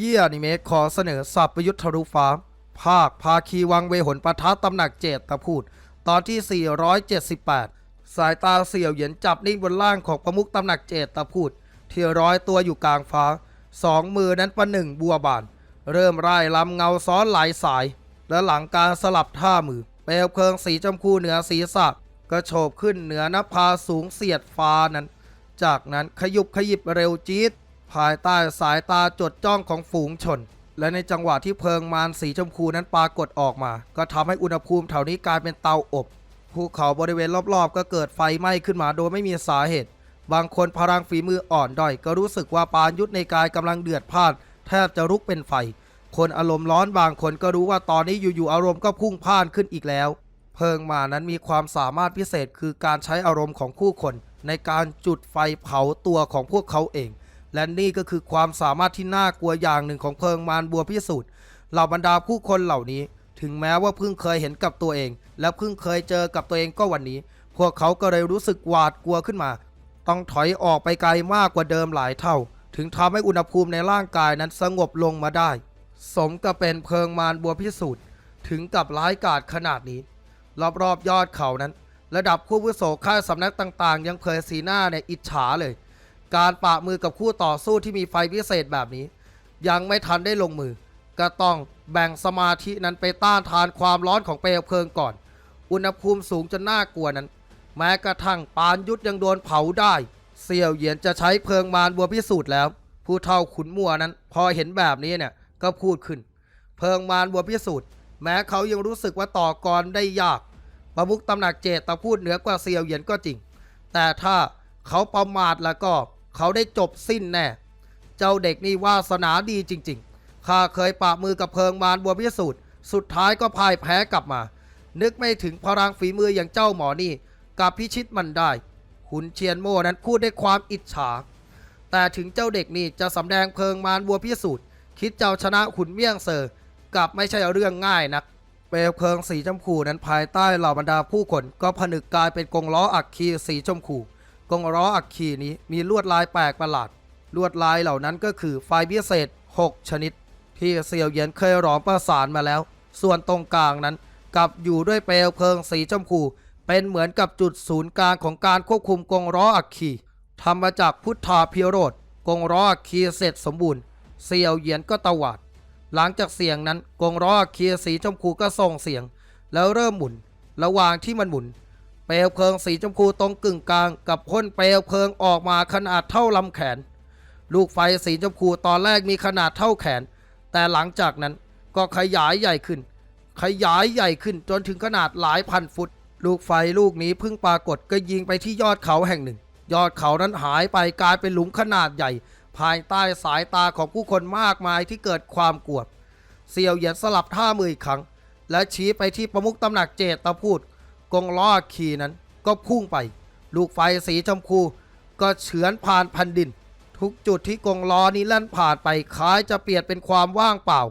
ยี้อนิเมะขอเสนอสับประยุทธ์ทะลุฟ้า ภาค ภาคีวังเวหนปะทะตำหนักเจตตะพูด ตอนที่ 478 สายตาเสี่ยวเหยียนจับนิ่งบนล่างของประมุขตำหนักเจตตะพูด ที่ร้อยตัวอยู่กลางฟ้า สองมือนั้นประหนึ่งบัวบาน เริ่มไร่ลำเงาซ้อนหลายสาย และหลังการสลับท่ามือเปลวเพลิงสีชมพูเหนือศีรษะก็โฉบขึ้นเหนือนภาสูงเสียดฟ้านั้น จากนั้นขยุบขยิบเร็วจี๊ด ภายใต้สายตาจดจ้องของฝูงชน และในจังหวะที่เพลิงมารสีชมพูนั้นปรากฏออกมา ก็ทำให้อุณหภูมิแถวนี้กลายเป็นเตาอบภูเขาบริเวณรอบๆ ก็เกิดไฟไหม้ขึ้นมาโดยไม่มีสาเหตุ บางคนพลังฝีมืออ่อนด้อยก็รู้สึกว่าปานยุทธในกายกำลังเดือดพล่านแทบจะลุกเป็นไฟ คนอารมณ์ร้อนบางคนก็รู้ว่าตอนนี้อยู่ๆอารมณ์ก็พุ่งพ่านขึ้นอีกแล้ว เพิงมานั้นมีความสามารถพิเศษคือการใช้อารมณ์ของผู้คน ในการจุดไฟเผาตัวของพวกเขาเอง และนี่ก็คือความสามารถที่น่ากลัวอย่างหนึ่งของเพลิงมารบัวพิสูจน์เหล่าบรรดาผู้คนเหล่านี้ ถึงแม้ว่าเพิ่งเคยเห็นกับตัวเอง และเพิ่งเคยเจอกับตัวเองก็วันนี้ พวกเขาก็เลยรู้สึกหวาดกลัวขึ้นมา ต้องถอยออกไปไกลมากกว่าเดิมหลายเท่า ถึงทำให้อุณหภูมิในร่างกายนั้นสงบลงมาได้ สมกับเป็นเพลิงมารบัวพิสูจน์ถึงกับร้ายกาจขนาดนี้ รอบๆยอดเขานั้น ระดับผู้วุโสค่าสำนักต่าง ๆ ยังเผยสีหน้าเนี่ยอิจฉาเลย การปะมือกับคู่ต่อสู้ที่มีไฟพิเศษแบบนี้ ยังไม่ทันได้ลงมือ ก็ต้องแบ่งสมาธินั้นไปต้านทานความร้อนของเปลวเพลิงก่อน อุณหภูมิสูงจนน่ากลัวนั้น แม้กระทั่งปานยุทธยังโดนเผาได้เสี่ยวเหยียนจะใช้เพลิงมารบัวพิสูจน์แล้ว ผู้เท่าขุนมัวนั้น พอเห็นแบบนี้เนี่ยก็พูดขึ้น เพลิงมารบัวพิสูจน์แม้เขายังรู้สึกว่าต่อกรได้ยาก ประมุขตำหนักเจตตะพูดเหนือกว่าเซียวเหยียนก็จริง แต่ถ้าเขาประมาทแล้วก็ เขาได้จบสิ้นแน่ เจ้าเด็กนี่วาสนาดีจริง ๆ ข้าเคยปะมือกับเพิงมารบัวพิสูจน์สุดท้ายก็พ่ายแพ้กลับมา นึกไม่ถึงพลังฝีมืออย่างเจ้าหมอนี่กับพิชิตมันได้ ขุนเชียนโม่นั้นพูดด้วยความอิจฉา แต่ถึงเจ้าเด็กนี่จะสำแดงเพิงมารบัวพิสูจน์คิดเจ้าชนะขุนเมี่ยงเซอร์กลับไม่ใช่เรื่องง่ายนักเปลวเพลิงสีชมพูนั้นภายใต้เหล่าบรรดาผู้คนก็ผนึกกลายเป็นกงล้ออักคีสีชมพู กงล้ออักคีนี้มีลวดลายแปลกประหลาด ลวดลายเหล่านั้นก็คือไฟพิเศษ 6 ชนิด ที่เซียวเยียนเคยหลอมประสานมาแล้ว ส่วนตรงกลางนั้นกลับอยู่ด้วยเปลวเพลิงสีชมพู เป็นเหมือนกับจุดศูนย์กลางของการควบคุมกงล้ออักคีทำมาจากพุทธาพิโรธกงล้ออักคีเสร็จสมบูรณ์เซียวเยียนก็ตวาด หลังจากเสียงนั้นกงล้ออัคคีสีชมพูก็ส่งเสียง แล้วเริ่มหมุน ระหว่างที่มันหมุน เปลวเพลิงสีชมพูตรงกึ่งกลาง กับพ่นเปลวเพลิงออกมาขนาดเท่าลำแขน ลูกไฟสีชมพูตอนแรกมีขนาดเท่าแขน แต่หลังจากนั้นก็ขยายใหญ่ขึ้น ขยายใหญ่ขึ้นจนถึงขนาดหลายพันฟุต ลูกไฟลูกนี้เพิ่งปรากฏก็ยิงไปที่ยอดเขาแห่งหนึ่ง ยอดเขานั้นหายไปกลายเป็นหลุมขนาดใหญ่ ภายใต้สายตาของผู้คนมากมายที่เกิดความกลัวเซียวเหยียนสลับท่ามืออีกครั้ง และชี้ไปที่ประมุขตำหนักเจตตะพูด กงล้อขี่นั้นก็พุ่งไป ลูกไฟสีชมพูก็เฉือนผ่านแผ่นดิน ทุกจุดที่กงล้อนี้แล่นผ่านไปคล้ายจะเปลี่ยนเป็นความว่างเปล่า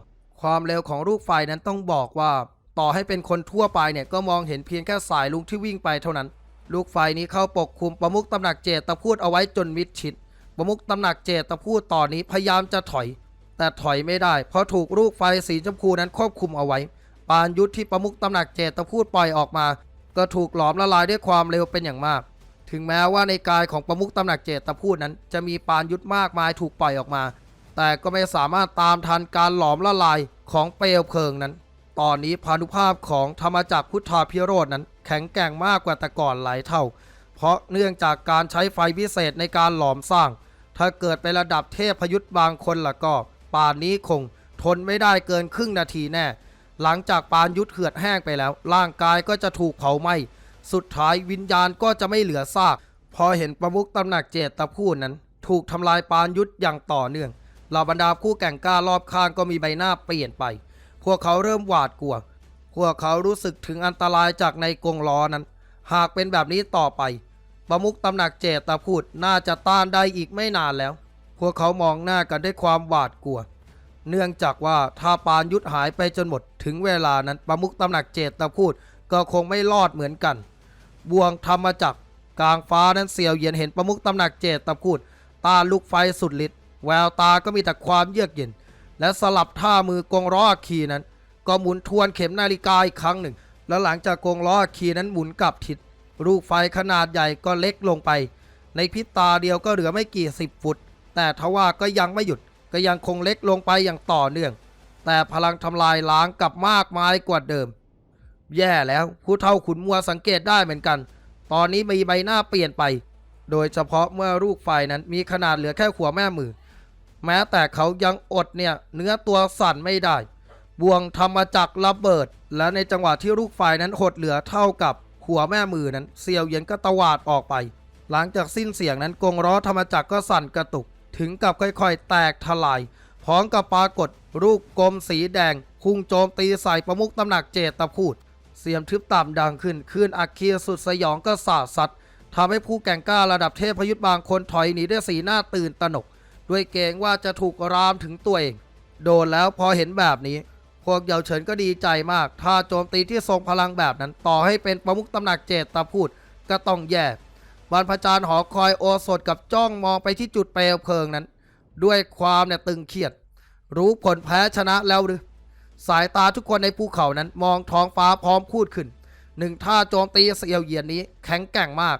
ความเร็วของลูกไฟนั้นต้องบอกว่า ต่อให้เป็นคนทั่วไปเนี่ยก็มองเห็นเพียงแค่สายลุงที่วิ่งไปเท่านั้น ลูกไฟนี้เข้าปกคลุมประมุขตำหนักเจตตะพูดเอาไว้จนมิดชิดประมุขตำหนักเจตตะพูดตอนนี้พยายามจะถอย แต่ถอยไม่ได้ เพราะถูกลูกไฟสีชมพูนั้นควบคุมเอาไว้ปานยุทธที่ประมุขตำหนักเจตตะพูดปล่อยออกมา ก็ถูกหลอมละลายด้วยความเร็วเป็นอย่างมาก ถึงแม้ว่าในกายของประมุขตำหนักเจตตะพูดนั้น จะมีปานยุทธมากมายถูกปล่อยออกมา แต่ก็ไม่สามารถตามทันการหลอมละลายของเปลวเพลิงนั้น ตอนนี้พานุภาพของธรรมจักรพุทธาพิโรจน์นั้น แข็งแกร่งมากกว่าแต่ก่อนหลายเท่า เพราะเนื่องจากการใช้ไฟพิเศษในการหลอมสร้าง ถ้าเกิดไประดับเทพยุทธบางคนล่ะก็ ป่านนี้คงทนไม่ได้เกินครึ่งนาทีแน่ หลังจากปานยุทธเหือดแห้งไปแล้ว ร่างกายก็จะถูกเผาไหม้ สุดท้ายวิญญาณก็จะไม่เหลือซาก พอเห็นประมุขตำหนักเจตตะพูดนั้น ถูกทำลายปานยุทธอย่างต่อเนื่องเหล่าบรรดาผู้แก่งกล้ารอบข้างก็มีใบหน้าเปลี่ยนไป พวกเขาเริ่มหวาดกลัว พวกเขารู้สึกถึงอันตรายจากในกรงล้อนั้น หากเป็นแบบนี้ต่อไป ประมุขตำหนักเจตตะพูดน่าจะต้านได้อีกไม่นานแล้ว พวกเขามองหน้ากันด้วยความหวาดกลัว เนื่องจากว่าถ้าปานยุทธหายไปจนหมดถึงเวลานั้นประมุขตำหนักเจตตะพูดก็คงไม่รอดเหมือนกันบวงธรรมจักรกลางฟ้านั้นเสียวเย็นเห็นประมุขตำหนักเจตตะพูดตาลุกไฟสุดฤทธิ์แววตาก็มีแต่ความเยือกเย็น และสลับท่ามือกงล้ออัคคีนั้น ก็หมุนทวนเข็มนาฬิกาอีกครั้งหนึ่ง แล้วหลังจากกงล้ออัคคีนั้นหมุนกลับทิศลูกไฟขนาดใหญ่ก็เล็กลงไป ในพริบตาเดียวก็เหลือไม่กี่สิบฟุตแต่ทว่าก็ยังไม่หยุด ก็ยังคงเล็กลงไปอย่างต่อเนื่อง แต่พลังทำลายล้างกลับมากมายกว่าเดิม แย่แล้วผู้เท่าขุนมัวสังเกตได้เหมือนกัน ตอนนี้มีใบหน้าเปลี่ยนไป โดยเฉพาะเมื่อลูกไฟนั้นมีขนาดเหลือแค่หัวแม่มือ แม้แต่เขายังอดเนี่ยเนื้อตัวสั่นไม่ได้ บ่วงธรรมจักรระเบิด และในจังหวะที่ลูกไฟนั้นหดเหลือเท่ากับหัวแม่มือนั้นเซียวเย็นก็ตวาดออกไป หลังจากสิ้นเสียงนั้นกงล้อธรรมจักรก็สั่นกระตุก ถึงกับค่อยๆ แตกทลาย พร้อมกับปรากฏรูปกลมสีแดงพุ่งโจมตีใส่ประมุขตำหนักเจตพูด เสียงทึบต่ำดังขึ้นคลื่นอักคีสุดสยองก็สาดสัดทำให้ผู้แก่งกล้าระดับเทพยุทธบางคนถอยหนีด้วยสีหน้าตื่นตระหนก ด้วยเกรงว่าจะถูกรามถึงตัวเอง โดนแล้วพอเห็นแบบนี้ พวกเยาวเฉินก็ดีใจมาก ถ้าโจมตีที่ทรงพลังแบบนั้นต่อให้เป็นประมุขตำหนักเจตพูดก็ต้องแย่ รพจารย์หอคอยโอสถกับจ้องมองไปที่จุดเปลวเพลิงนั้น ด้วยความเนี่ยตึงเครียด รู้ผลแพ้ชนะแล้วหรือ สายตาทุกคนในภูเขานั้นมองท้องฟ้าพร้อมพูดขึ้น หนึ่งท่าโจมตีเสียวเหยียนนี้แข็งแกร่งมาก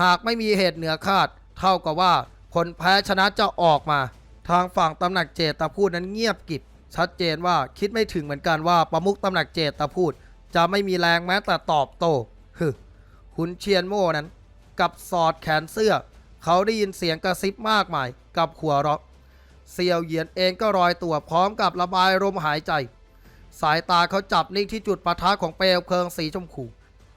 หากไม่มีเหตุเหนือคาด เท่ากับว่าผลแพ้ชนะจะออกมา ทางฝั่งตำหนักเจตพูดนั้นเงียบกิบชัดเจนว่าคิดไม่ถึงเหมือนกันว่าประมุขตำหนักเจตพูด จะไม่มีแรงแม้แต่ตอบโต้ฮึขุนเชียนโม่นั้น กับสอดแขนเสื้อ เขาได้ยินเสียงกระซิบมากมาย กับหัวเราะเซียวเหยียนเองก็รอยตัวพร้อมกับระบายลมหายใจ สายตาเขาจับนิ่งที่จุดปะทะของเปลวเพลิงสีชมพู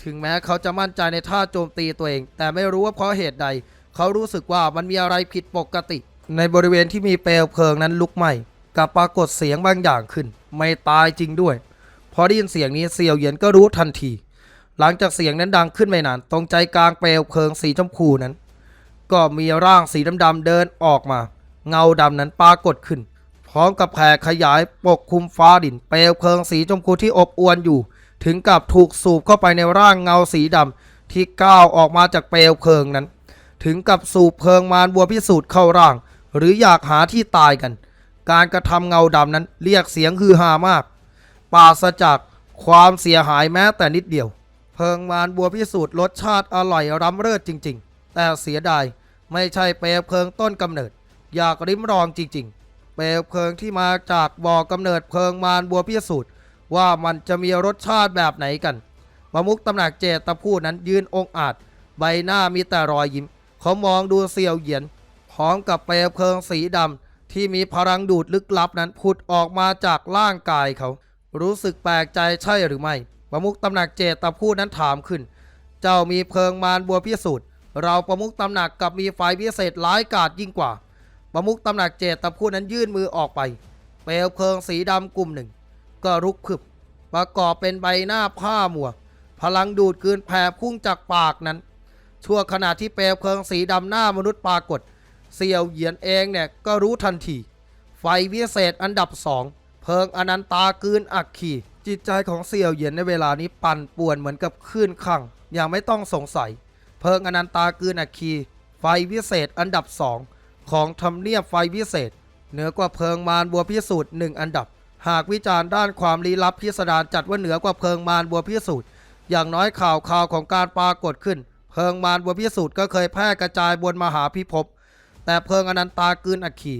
ถึงแม้เขาจะมั่นใจในท่าโจมตีตัวเอง แต่ไม่รู้ว่าเพราะเหตุใด เขารู้สึกว่ามันมีอะไรผิดปกติ ในบริเวณที่มีเปลวเพลิงนั้นลุกไหม้กับปรากฏเสียงบางอย่างขึ้น ไม่ตายจริงด้วย พอได้ยินเสียงนี้เซียวเหยียนก็รู้ทันที หลังจากเสียงนั้นดังขึ้นไม่นาน ตรงใจกลางเปลวเพลิงสีชมพูนั้น ก็มีร่างสีดำๆเดินออกมา เงาดำนั้นปรากฏขึ้น พร้อมกับแผ่ขยายปกคลุมฟ้าดิน เปลวเพลิงสีชมพูที่อบอวลอยู่ ถึงกับถูกสูบเข้าไปในร่างเงาสีดำที่ก้าวออกมาจากเปลวเพลิงนั้น ถึงกับสูบเพลิงมารบัวพิสูจน์เข้าร่าง หรืออยากหาที่ตายกัน การกระทำเงาดำนั้นเรียกเสียงฮือฮามากปราศจากความเสียหายแม้แต่นิดเดียว เพิงมารบัวพิสูจน์รสชาติอร่อยร้ำเลิศจริง ๆ แต่เสียดายไม่ใช่เปลวเพลิงต้นกำเนิด อยากริมรองจริง ๆ เปลวเพลิงที่มาจากบ่อกำเนิดเพลิงมารบัวพิสูจน์ว่ามันจะมีรสชาติแบบไหนกันประมุกตำหนักเจตพูดนั้นยืนองอาจ ใบหน้ามีแต่รอยยิ้ม เขามองดูเซียวเหยียนพร้อมกับเปลวเพลิงสีดำที่มีพลังดูดลึกลับนั้นผุดออกมาจากร่างกายเขา รู้สึกแปลกใจใช่หรือไม่ ประมุขตำหนักเจตพูดนั้นถามขึ้น เจ้ามีเพลิงมารบัวพิสูจน์เราประมุขตำหนักกับมีไฟพิเศษร้ายกาจยิ่งกว่า ประมุขตำหนักเจตพูดนั้นยื่นมือออกไป เปลวเพลิงสีดำกลุ่มหนึ่ง ก็รุกพึบประกอบเป็นใบหน้าผ้ามัว พลังดูดกืนแผ่พุ่งจากปากนั้น ชั่วขณะที่เปลวเพลิงสีดำหน้ามนุษย์ปรากฏเซียวเหยียนเองเนี่ยก็รู้ทันที ไฟวิเศษอันดับสองเพลิงอนันตากืนอักขี จิตใจของเซียวเหยียนในเวลานี้ปั่นป่วนเหมือนกับคลื่นขังอย่างไม่ต้องสงสัย เพิงอนันตากลืนอักขีไฟวิเศษอันดับสองของทำเนียบไฟวิเศษ เหนือกว่าเพิงมารบัวพิสูจน์หนึ่งอันดับ หากวิจารณ์ด้านความลี้ลับพิสดารจัดว่าเหนือกว่าเพิงมารบัวพิสูจน์อย่างน้อยข่าวข่าวของการปรากฏขึ้น เพิงมารบัวพิสูจน์ก็เคยแพร่กระจายบนมหาพิภพแต่เพิงอนันตากลืนอัคี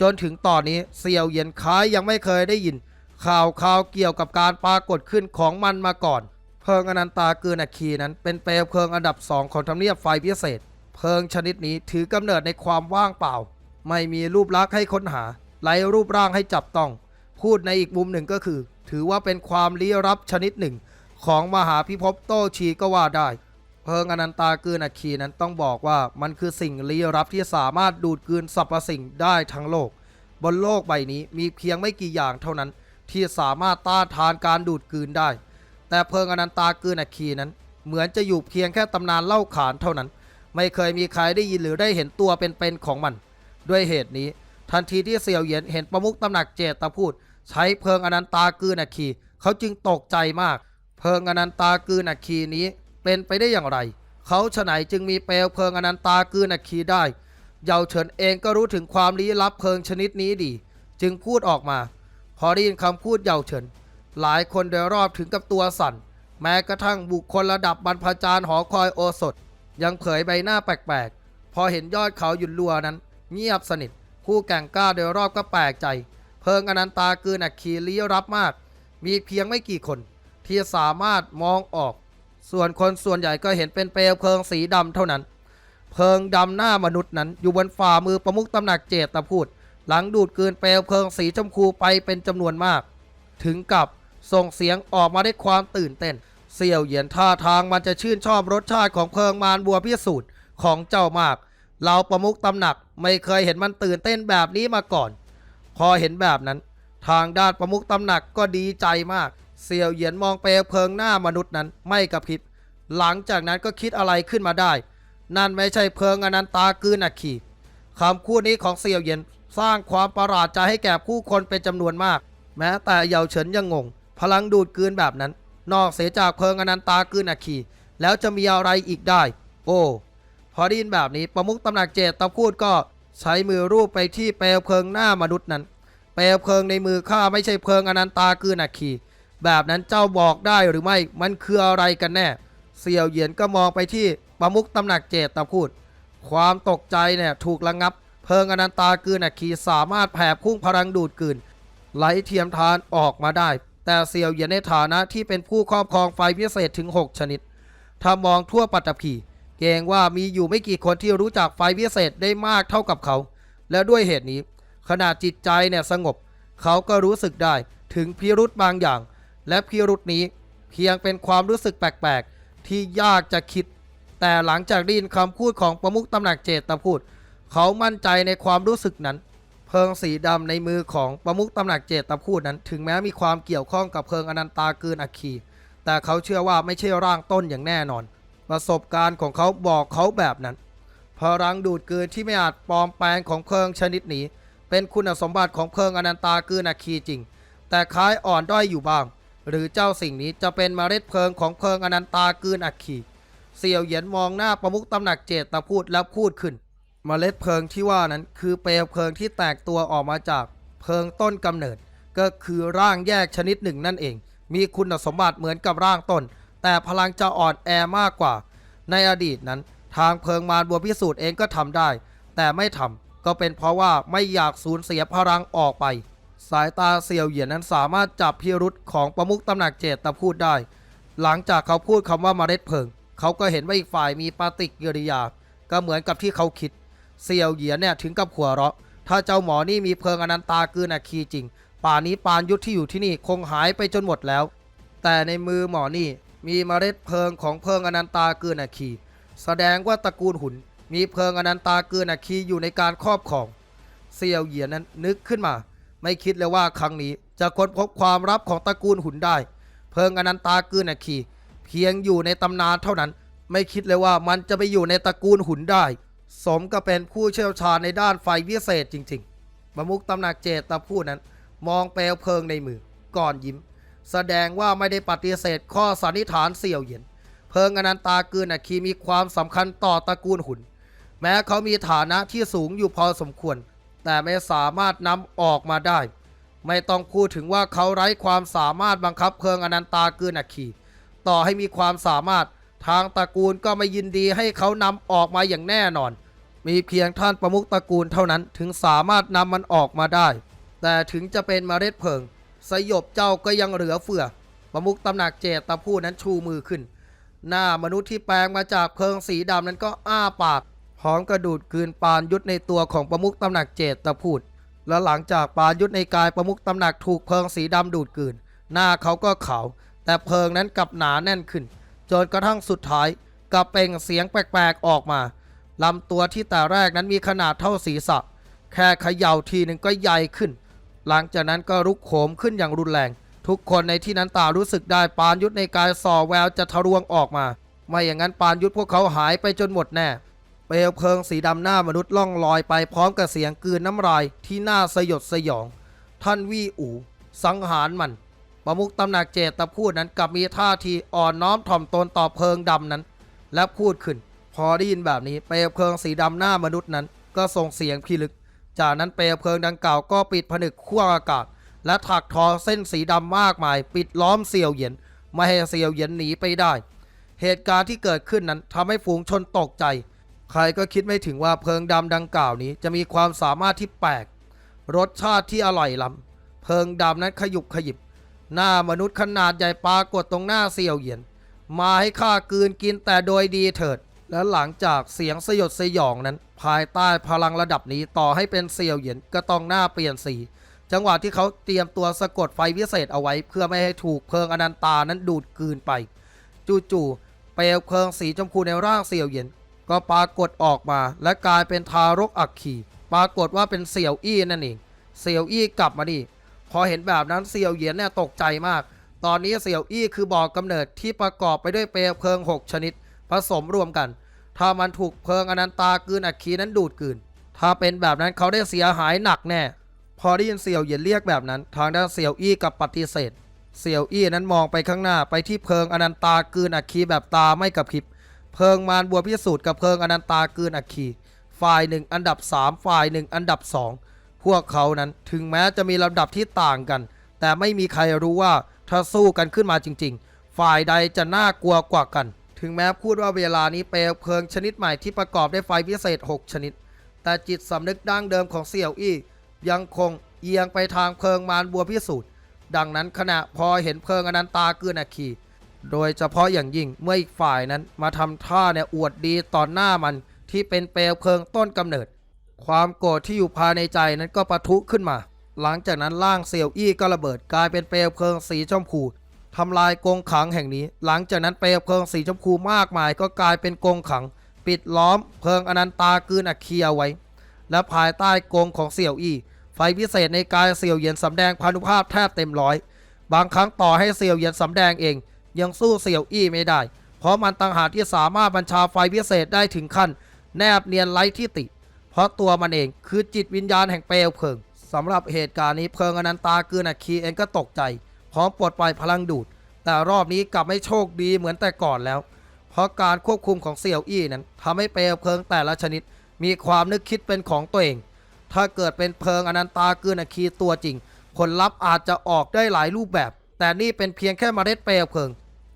จนถึงตอนนี้เสี่ยวเหยียนค้ายยังไม่เคยได้ยิน ข่าวข่าวเกี่ยวกับการปรากฏขึ้นของมันมาก่อน เพลิงอนันตาเกลืนอัคคีนั้นเป็นเปลวเพลิงอันดับสองของทำเนียบไฟพิเศษ เพลิงชนิดนี้ถือกำเนิดในความว่างเปล่า ไม่มีรูปลักษณ์ให้ค้นหาไร้รูปร่างให้จับต้อง พูดในอีกมุมหนึ่งก็คือ ถือว่าเป็นความลี้ลับชนิดหนึ่ง ของมหาพิภพโตชีก็ว่าได้ เพลิงอนันตาเกลืนอัคคีนั้นต้องบอกว่ามันคือสิ่งลี้ลับที่สามารถดูดกลืนสรรพสิ่งได้ทั้งโลก บนโลกใบนี้มีเพียงไม่กี่อย่างเท่านั้น ที่สามารถต้านทานการดูดกลืนได้ แต่เพลิงอนันตากลืนอัคคีนั้น เหมือนจะอยู่เพียงแค่ตำนานเล่าขานเท่านั้น ไม่เคยมีใครได้ยินหรือได้เห็นตัวเป็นๆของมัน ด้วยเหตุนี้ ทันทีที่เสี่ยวเหยียนเห็นประมุขตำหนักเจตพูด ใช้เพลิงอนันตากลืนอัคคีเขาจึงตกใจมาก เพลิงอนันตากลืนอัคคีนี้เป็นไปได้อย่างไร เขาฉไหนจึงมีเปลวเพลิงอนันตากลืนอัคคีได้เยาวเฉินเองก็รู้ถึงความลี้ลับเพลิงชนิดนี้ดี จึงพูดออกมา อได้ยินคำพูดเย่าเฉิน หลายคนโดยรอบถึงกับตัวสั่น แม้กระทั่งบุคคลระดับบรรพจารย์หอคอยโอสถ ยังเผยใบหน้าแปลกๆ พอเห็นยอดเขาหยุดลัวนั้น เงียบสนิทผู้แก่งกล้าโดยรอบก็แปลกใจ เพิงอนันตากือนักคีลี้รับมาก มีเพียงไม่กี่คน ที่สามารถมองออก ส่วนคนส่วนใหญ่ก็เห็นเป็นเปลวเพลิงสีดำเท่านั้น เพลิงดำหน้ามนุษย์นั้นอยู่บนฝ่ามือประมุขตำหนักเจตพูด หลังดูดกลืนเปลวเพลิงสีชมพูไปเป็นจำนวนมาก ถึงกับส่งเสียงออกมาด้วยความตื่นเต้น เสี่ยวเหยียนท่าทางมันจะชื่นชอบรสชาติของเพลิงมารบัวพิสูจน์ของเจ้ามาก เราประมุขตำหนักไม่เคยเห็นมันตื่นเต้นแบบนี้มาก่อน พอเห็นแบบนั้น ทางด้านประมุขตำหนักก็ดีใจมาก เสี่ยวเหยียนมองเปลวเพลิงหน้ามนุษย์นั้นไม่กระพริบ หลังจากนั้นก็คิดอะไรขึ้นมาได้ นั่นไม่ใช่เพลิงอนันตากืนอักขีคำพูดนี้ของเสี่ยวเหยียน สร้างความประหลาดใจให้แก่ผู้คนเป็นจำนวนมาก แม้แต่เหยาเฉินยังงง พลังดูดกลืนแบบนั้น นอกเสียจากเพลิงอนันตากืนอักขีแล้วจะมีอะไรอีกได้ โอ้พอได้ยินแบบนี้ประมุขตำหนักเจตตะพูดก็ใช้มือรูปไปที่เปลวเพลิงหน้ามนุษย์นั้น เปลวเพลิงในมือข้าไม่ใช่เพลิงอนันตากืนอักขีแบบนั้นเจ้าบอกได้หรือไม่มันคืออะไรกันแน่เสี่ยวเหยียนก็มองไปที่ประมุขตำหนักเจตตะพูด ความตกใจเนี่ยถูกระงับ เพิงอนันตากืนอักขีสามารถแผ่พุ่งพลังดูดกืนไหลเทียมทานออกมาได้ แต่เสี่ยวเหยียนในฐานะที่เป็นผู้ครอบครองไฟพิเศษถึง 6 ชนิด ถ้ามองทั่วปัตตภีเกรงว่ามีอยู่ไม่กี่คนที่รู้จักไฟพิเศษได้มากเท่ากับเขา และด้วยเหตุนี้ ขณะจิตใจเนี่ยสงบ เขาก็รู้สึกได้ถึงพิรุธบางอย่าง และพิรุธนี้เพียงเป็นความรู้สึกแปลกๆ ที่ยากจะคิด แต่หลังจากได้ยินคำพูดของประมุขตำหนักเจตพูด เขามั่นใจในความรู้สึกนั้น เพลิงสีดำในมือของประมุขตำหนักเจตพูดนั้น ถึงแม้มีความเกี่ยวข้องกับเพลิงอนันตาเกินอัคคีแต่เขาเชื่อว่าไม่ใช่ร่างต้นอย่างแน่นอน ประสบการณ์ของเขาบอกเขาแบบนั้น พลังดูดกลืนที่ไม่อาจปลอมแปลงของเพลิงชนิดนี้ เป็นคุณสมบัติของเพลิงอนันตากืนอัคคีจริง แต่คล้ายอ่อนด้อยอยู่บ้าง หรือเจ้าสิ่งนี้จะเป็นมเมล็ดเพลิงของเพลิงอนันตากืนอัคคีเสี่ยวเหยียนมองหน้าประมุขตำหนักเจตพูดแล้วพูดขึ้น เมล็ดเพลิงที่ว่านั้นคือเปลวเพลิงที่แตกตัวออกมาจากเพลิงต้นกำเนิด ก็คือร่างแยกชนิดหนึ่งนั่นเอง มีคุณสมบัติเหมือนกับร่างต้น แต่พลังจะอ่อนแอมากกว่า ในอดีตนั้น ทางเพลิงมารบัวพิสูจน์เองก็ทำได้ แต่ไม่ทำก็เป็นเพราะว่าไม่อยากสูญเสียพลังออกไป สายตาเสี่ยวเหยียนนั้นสามารถจับพิรุษของประมุขตำหนักเจตตพูดได้ หลังจากเขาพูดคำว่าเมล็ดเพลิง เขาก็เห็นว่าอีกฝ่ายมีปฏิกิริยา ก็เหมือนกับที่เขาคิด เสี่ยวเหยียนเนี่ยถึงกับหัวเราะ ถ้าเจ้าหมอนี่มีเพลิงอนันตากืนอาคีจริง ป่านนี้ปานยุทธที่อยู่ที่นี่คงหายไปจนหมดแล้ว แต่ในมือหมอนี่มีเมล็ดเพลิงของเพลิงอนันตากืนอาคี แสดงว่าตระกูลหุนมีเพลิงอนันตากืนอาคีอยู่ในการครอบครอง เสี่ยวเหยียนนั้นนึกขึ้นมา ไม่คิดเลยว่าครั้งนี้จะค้นพบความลับของตระกูลหุนได้ เพลิงอนันตากืนอาคี เพียงอยู่ในตำนานเท่านั้น ไม่คิดเลยว่ามันจะไปอยู่ในตระกูลหุนได้ สมกับเป็นผู้เชี่ยวชาญในด้านไฟวิเศษจริงๆ ประมุกตำหนักเจตพูดนั้น มองเปลวเพลิงในมือ ก่อนยิ้ม แสดงว่าไม่ได้ปฏิเสธข้อสันนิษฐานเสี่ยวเหยียนเพลิงอนันตากืนอาคีมีความสำคัญต่อตระกูลหุนแม้เขามีฐานะที่สูงอยู่พอสมควร แต่ไม่สามารถนำออกมาได้ ไม่ต้องพูดถึงว่าเขาไร้ความสามารถบังคับเพลิงอนันตากืนอาคี ต่อให้มีความสามารถ ทางตระกูลก็ไม่ยินดีให้เขานำออกมาอย่างแน่นอน มีเพียงท่านประมุขตระกูลเท่านั้นถึงสามารถนำมันออกมาได้ แต่ถึงจะเป็นเมล็ดเพิง สยบเจ้าก็ยังเหลือเฟือ ประมุขตำหนักเจตตะพูดนั้นชูมือขึ้น หน้ามนุษย์ที่แปลงมาจากเพิงสีดำนั้นก็อ้าปาก พร้อมกระดูดกืนปานยุทธในตัวของประมุขตำหนักเจตตะพูด และหลังจากปานยุทธในกายประมุขตำหนักถูกเพิงสีดำดูดกืน หน้าเขาก็ขาวแต่เพิงนั้นกลับหนาแน่นขึ้น จนกระทั่งสุดท้ายกลับเป่งเสียงแปลกๆออกมาลำตัวที่แต่แรกนั้นมีขนาดเท่าศีรษะ แค่เขย่าทีหนึ่งก็ใหญ่ขึ้น หลังจากนั้นก็รุกโขมขึ้นอย่างรุนแรง ทุกคนในที่นั้นต่างรู้สึกได้ปานยุทธในกายส่อแววจะทะลวงออกมา ไม่อย่างนั้นปานยุทธพวกเขาหายไปจนหมดแน่เปลวเพลิงสีดำหน้ามนุษย์ล่องลอยไปพร้อมกับเสียงกืนน้ำลายที่น่าสยดสยอง ท่านวี่อู สังหารมัน ประมุขตำหนักเจตะพูดนั้นกลับมีท่าทีอ่อนน้อมถ่อมตนต่อเพลิงดำนั้น และพูดขึ้น พอได้ยินแบบนี้เปลวเพลิงสีดำหน้ามนุษย์นั้น ก็ส่งเสียงพิลึก จากนั้นเปลวเพลิงดังกล่าวก็ปิดผนึกขั้วอากาศ และถักทอเส้นสีดำมากมาย ปิดล้อมเสี่ยวเหยียนไม่ให้เสี่ยวเหยียนหนีไปได้ เหตุการณ์ที่เกิดขึ้นนั้นทำให้ฝูงชนตกใจ ใครก็คิดไม่ถึงว่าเพลิงดำดังกล่าวนี้จะมีความสามารถที่แปลกรสชาติที่อร่อยล้ำเพลิงดำนั้นขยุบขยิบ หน้ามนุษย์ขนาดใหญ่ปรากฏตรงหน้าเสี่ยวเหยียน มาให้ข้ากืนกินแต่โดยดีเถิด และหลังจากเสียงสยดสยองนั้น ภายใต้พลังระดับนี้ต่อให้เป็นเสี่ยวเหยียนก็ต้องหน้าเปลี่ยนสี จังหวะที่เขาเตรียมตัวสะกดไฟวิเศษเอาไว้ เพื่อไม่ให้ถูกเพลิงอนันตานั้นดูดกืนไป จู่ๆเปลวเพลิงสีชมพูในร่างเสี่ยวเหยียน ก็ปรากฏออกมา และกลายเป็นทารกอักขีปรากฏว่าเป็นเสี่ยวอี้นั่นเองเสี่ยวอี้กลับมาดิ พอเห็นแบบนั้นเสี่ยวเหยียนเนี่ยตกใจมาก ตอนนี้เสี่ยวอี้คือบ่อกำเนิดที่ประกอบไปด้วยเปลวเพลิง 6 ชนิด ผสมรวมกัน ถ้ามันถูกเพลิงอนันตากืนอัคคีนั้นดูดกืน ถ้าเป็นแบบนั้นเขาได้เสียหายหนักแน่ พอได้ยินเสี่ยวเหยียนเรียกแบบนั้น ทางด้านเสี่ยวอี้กับปฏิเสธ เสี่ยวอี้นั้นมองไปข้างหน้าไปที่เพลิงอนันตากืนอัคคีแบบตาไม่กระพริบ เพลิงมารบัวพิสูจน์กับเพลิงอนันตากืนอัคคี ฝ่ายหนึ่งอันดับ 3 ฝ่ายหนึ่งอันดับ 2 พวกเขานั้นถึงแม้จะมีลำดับที่ต่างกัน แต่ไม่มีใครรู้ว่าถ้าสู้กันขึ้นมาจริง ๆ ฝ่ายใดจะน่ากลัวกว่ากัน ถึงแม้พูดว่าเวลานี้เปลวเพลิงชนิดใหม่ที่ประกอบด้วยไฟพิเศษ 6 ชนิด แต่จิตสำนึกดั้งเดิมของเสี่ยวอี้ยังคงเอียงไปทางเพลิงมารบัวพิสูจน์ดังนั้นขณะพอเห็นเพลิงอนันตาเกือนอัคคี โดยเฉพาะอย่างยิ่งเมื่ออีกฝ่ายนั้นมาทำท่าเนี่ยอวดดีต่อหน้ามันที่เป็นเปลวเพลิงต้นกำเนิด ความโกรธที่อยู่ภายในใจนั้นก็ปะทุขึ้นมา หลังจากนั้นร่างเสี่ยวอี้ก็ระเบิดกลายเป็นเปลวเพลิงสีชมพูทำลายกรงขังแห่งนี้ หลังจากนั้นเปลวเพลิงสีชมพูมากมาย ก็กลายเป็นกรงขัง ปิดล้อมเพลิงอนันตากืนอัคคีเอาไว้ และภายใต้กรงของเสี่ยวอี้ไฟพิเศษในกายเสี่ยวเยียนสำแดงพานุภาพแทบเต็มร้อย บางครั้งต่อให้เสี่ยวเยียนสำแดงเอง ยังสู้เสี่ยวอี้ไม่ได้ เพราะมันต่างหากที่สามารถบัญชาไฟพิเศษได้ถึงขั้น แนบเนียนไร้ที่ติ เพราะตัวมันเองคือจิตวิญญาณแห่งเปลวเพลิงสำหรับเหตุการณ์นี้เพลิงอนันตากืนอัคคีเองก็ตกใจพร้อมปลดปล่อยพลังดูด แต่รอบนี้กลับไม่โชคดีเหมือนแต่ก่อนแล้ว เพราะการควบคุมของเสี่ยวอี้นั้นทำให้เปลวเพลิงแต่ละชนิด มีความนึกคิดเป็นของตัวเอง ถ้าเกิดเป็นเพลิงอนันตากืนอัคคีตัวจริง ผลลัพธ์อาจจะออกได้หลายรูปแบบ แต่นี่เป็นเพียงแค่เมล็ดเปลวเพลิง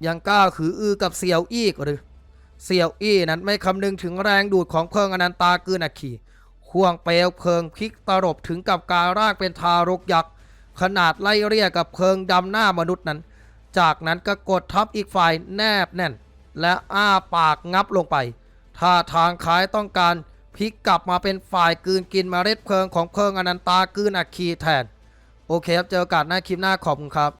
ยังกล้าขืออือกับเสี่ยวอี้หรือเสี่ยวอี้นั้นไม่คำนึงถึงแรงดูดของเพลิงอนันตากืนอัคคี วงเปลวเพลิงพลิกตลบถึงกับการร่างเป็นทารกยักษ์ขนาดไล่เรียกกับเพลิงดำหน้ามนุษย์นั้น จากนั้นก็กดทับอีกฝ่ายแนบแน่น และอ้าปากงับลงไปท่าทางคล้ายต้องการพลิกกลับมาเป็นฝ่ายกืนกินเมล็ดเพลิงของเพลิงอนันตากืนอัคคีแทน โอเคครับ เจอกันหน้าคลิปหน้าขอบคุณครับ